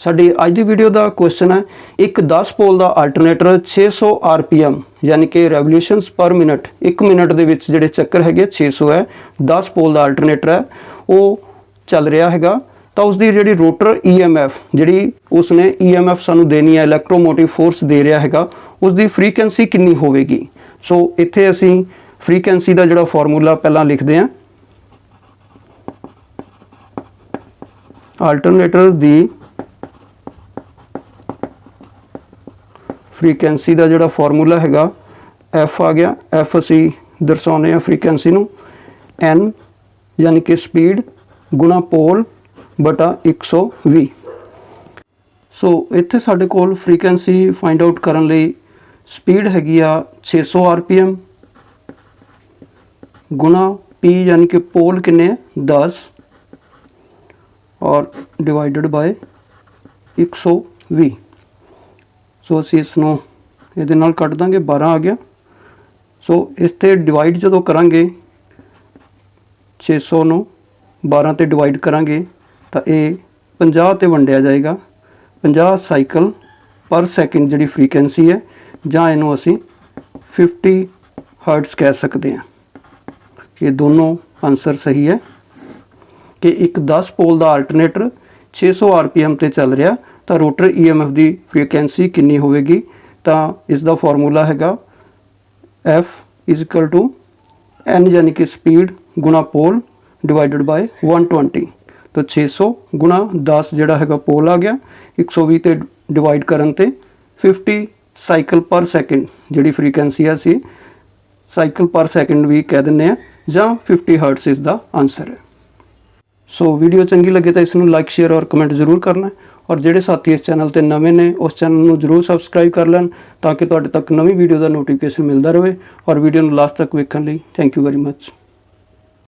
ਸਾਡੀ ਅੱਜ ਦੀ ਵੀਡੀਓ ਦਾ ਕੁਐਸਚਨ ਹੈ, ਇੱਕ 10 ਪੋਲ ਦਾ ਅਲਟਰਨੇਟਰ 600 rpm, ਯਾਨੀ ਕਿ ਰੈਵੋਲੂਸ਼ਨਸ ਪਰ ਮਿੰਟ 1 ਮਿੰਟ ਦੇ ਵਿੱਚ ਜਿਹੜੇ ਚੱਕਰ ਹੈਗੇ 600 ਹੈ 10 ਪੋਲ ਦਾ ਅਲਟਰਨੇਟਰ ਹੈ, ਉਹ ਚੱਲ ਰਿਹਾ ਹੈਗਾ। ਤਾਂ ਉਸ ਦੀ ਜਿਹੜੀ ਰੋਟਰ EMF ਜਿਹੜੀ ਉਸਨੇ EMF ਸਾਨੂੰ ਦੇਣੀ ਹੈ ਇਲੈਕਟ੍ਰੋਮੋਟਿਵ ਫੋਰਸ ਦੇ ਰਿਹਾ ਹੈਗਾ ਉਸ ਦੀ ਫ੍ਰੀਕੁਐਂਸੀ ਕਿੰਨੀ ਹੋਵੇਗੀ? ਸੋ ਇੱਥੇ ਅਸੀਂ ਫ੍ਰੀਕੁਐਂਸੀ ਦਾ ਜਿਹੜਾ ਫਾਰਮੂਲਾ ਪਹਿਲਾਂ ਲਿਖਦੇ ਹਾਂ। ਅਲਟਰਨੇਟਰ ਦੀ ਫ੍ਰੀਕੁਐਂਸੀ ਦਾ ਜਿਹੜਾ ਫਾਰਮੂਲਾ ਹੈਗਾ, F ਆ ਗਿਆ, F ਅਸੀਂ ਦਰਸਾਉਂਦੇ ਹਾਂ ਫ੍ਰੀਕੁਐਂਸੀ ਨੂੰ, N ਯਾਨੀ ਕਿ ਸਪੀਡ ਗੁਣਾ ਪੋਲ ਬਟਾ 120 ਸੋ ਇੱਥੇ ਸਾਡੇ ਕੋਲ ਫ੍ਰੀਕੁਐਂਸੀ ਫਾਈਂਡ ਆਊਟ ਕਰਨ ਲਈ ਸਪੀਡ ਹੈਗੀ ਆ 600 rpm ਗੁਣਾ p ਯਾਨੀ ਕਿ ਪੋਲ ਕਿੰਨੇ ਹੈ 10 ਔਰ ਡਿਵਾਈਡਡ ਬਾਈ 120 ਸੋ ਅਸੀਂ ਇਸ ਨੂੰ ਇਹਦੇ ਨਾਲ ਕੱਟ ਦਾਂਗੇ 12 ਆ ਗਿਆ। ਸੋ ਇਸ ਤੇ ਡਿਵਾਈਡ ਜਦੋਂ ਕਰਾਂਗੇ 600 ਨੂੰ 12 ਤੇ ਡਿਵਾਈਡ ਕਰਾਂਗੇ, ਤਾਂ ਇਹ 50 ਤੇ ਵੰਡਿਆ ਜਾਏਗਾ। 50 ਸਾਈਕਲ ਪਰ ਸੈਕਿੰਡ ਜਿਹੜੀ ਫ੍ਰੀਕੁਐਂਸੀ ਹੈ, ਜਾਂ ਇਹਨੂੰ ਅਸੀਂ 50 ਹਰਟਸ ਕਹਿ ਸਕਦੇ ਹਾਂ। ਇਹ ਦੋਨੋਂ ਆਨਸਰ ਸਹੀ ਹੈ ਕਿ ਇੱਕ 10 ਪੋਲ ਦਾ ਅਲਟਰਨੇਟਰ 600 rpm ਤੇ ਚੱਲ ਰਿਹਾ ਤਾਂ ਰੋਟਰ EMF ਦੀ ਫ੍ਰੀਕੁਐਂਸੀ ਕਿੰਨੀ ਹੋਵੇਗੀ? ਤਾਂ ਇਸ ਦਾ ਫਾਰਮੂਲਾ ਹੈਗਾ F n ਯਾਨੀ ਕਿ ਸਪੀਡ ਗੁਣਾ ਪੋਲ ਡਿਵਾਈਡਡ ਬਾਈ 120 ਤਾਂ 600 ਗੁਣਾ 10 ਜਿਹੜਾ ਹੈਗਾ ਪੋਲ ਆ ਗਿਆ 120 ਤੇ ਡਿਵਾਈਡ ਕਰਨ ਤੇ 50 ਸਾਈਕਲ ਪਰ ਸੈਕਿੰਡ ਜਿਹੜੀ ਫ੍ਰੀਕੁਐਂਸੀ ਆ ਸੀ ਸਾਈਕਲ ਪਰ ਸੈਕਿੰਡ ਵੀ ਕਹਿ ਦਿੰਦੇ ਆ ਜਾਂ 50 ਹਰਟਸ ਇਸ ਦਾ ਆਨਸਰ ਹੈ। ਸੋ ਵੀਡੀਓ ਚੰਗੀ ਲੱਗੇ ਤਾਂ ਇਸ ਨੂੰ ਲਾਈਕ ਸ਼ੇਅਰ ਔਰ ਕਮੈਂਟ ਜ਼ਰੂਰ ਕਰਨਾ। ਔਰ ਜਿਹੜੇ ਸਾਥੀ ਇਸ ਚੈਨਲ ਤੇ ਨਵੇਂ ਨੇ, ਉਸ ਚੈਨਲ ਨੂੰ ਜ਼ਰੂਰ ਸਬਸਕ੍ਰਾਈਬ ਕਰ ਲੈਣ ਤਾਂ ਕਿ ਤੁਹਾਡੇ ਤੱਕ ਨਵੀਂ ਵੀਡੀਓ ਦਾ ਨੋਟੀਫਿਕੇਸ਼ਨ ਮਿਲਦਾ ਰਹੇ ਔਰ ਵੀਡੀਓ ਨੂੰ ਲਾਸਟ ਤੱਕ ਵੇਖਣ ਲਈ ਥੈਂਕ ਯੂ ਵੈਰੀ ਮੱਚ